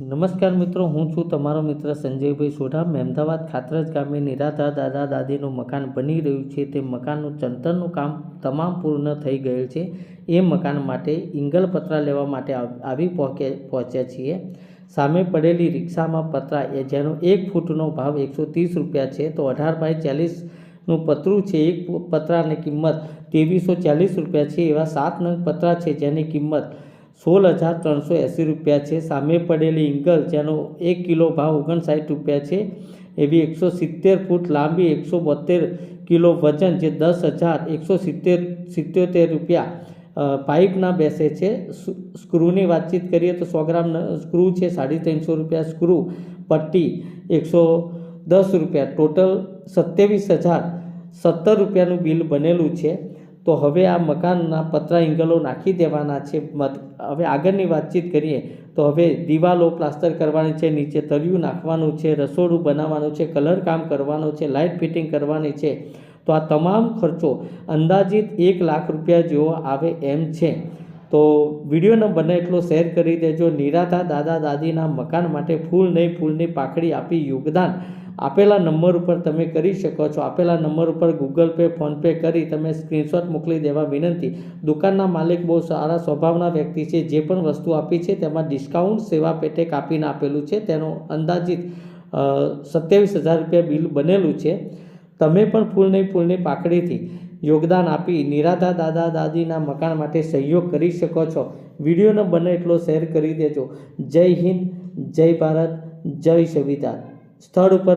નમસ્કાર મિત્રો, હું છું તમારો મિત્ર સંજયભાઈ સોઢા. મહેમદાવાદ ખાતરજ ગામે નિરાધાર દાદા દાદીનું મકાન બની રહ્યું છે. તે મકાનનું ચંતરનું કામ તમામ પૂર્ણ થઈ ગયેલ છે. એ મકાન માટે ઇંગલ પતરા લેવા માટે આવ- પહોંચે, પહોંચ્યા છીએ. સામે પડેલી રિક્ષામાં પતરા એ જેનો એક ફૂટનો ભાવ એકસો ત્રીસ રૂપિયા છે, તો અઢાર બાય ચાલીસનું પતરું છે. એક પતરાની કિંમત ત્રેવીસો ચાલીસ રૂપિયા છે. એવા સાત નંગ પતરા છે જેની કિંમત સોળ હજાર ત્રણસો એંસી રૂપિયા છે. સામે પડેલી ઇંગલ, જેનો એક કિલો ભાવ ઓગણસાઠ રૂપિયા છે. એવી એકસો સિત્તેર ફૂટ લાંબી એકસો બોતેર કિલો વજન, જે દસ હજાર એકસો સિત્તેર, સિત્યોતેર રૂપિયા પાઇપના બેસે છે. સ્ક્રુ- સ્ક્રૂની વાતચીત કરીએ તો સો ગ્રામ સ્ક્રૂ છે, સાડી ત્રણસો રૂપિયા સ્ક્રૂ, પટ્ટી એકસો દસ રૂપિયા. ટોટલ સત્યાવીસ હજાર સત્તર રૂપિયાનું બિલ બનેલું છે. તો હવે આ મકાનના પતરા ઇંગલો નાખી દેવાના છે. હવે આગળની વાતચીત કરીએ. તો હવે દિવાલો પ્લાસ્ટર કરવાની છે, નીચે તળિયું નાખવાનું છે, રસોડું બનાવવાનું છે, કલર કામ કરવાનું છે, લાઇટ ફિટિંગ કરવાની છે. તો આ તમામ ખર્ચો અંદાજિત એક લાખ રૂપિયા જેવો આવે એમ છે. તો વિડીયોને બને એટલો શેર કરી દેજો. નિરાધા દાદા દાદીના મકાન માટે ફૂલ નહીં, ફૂલની પાખડી આપી યોગદાન. આપેલા નંબર ઉપર તમે કરી શકો છો. આપેલા નંબર ઉપર ગૂગલ પે ફોનપે કરી તમે સ્ક્રીનશોટ મોકલી દેવા વિનંતી. દુકાનના માલિક બહુ સારા સ્વભાવના વ્યક્તિ છે. જે પણ વસ્તુ આપી છે તેમાં ડિસ્કાઉન્ટ સેવા પેટે કાપીને આપેલું છે. તેનો અંદાજિત સત્યાવીસ હજાર રૂપિયા બિલ બનેલું છે. તમે પણ ફૂલ નહીં, ફૂલની પાકડીથી યોગદાન આપી નિરાધા દાદા દાદીના મકાન માટે સહયોગ કરી શકો છો. વિડીયોને બને એટલો શેર કરી દેજો. જય હિન્દ, જય ભારત, જય સંવિધાન. સ્થળ ઉપર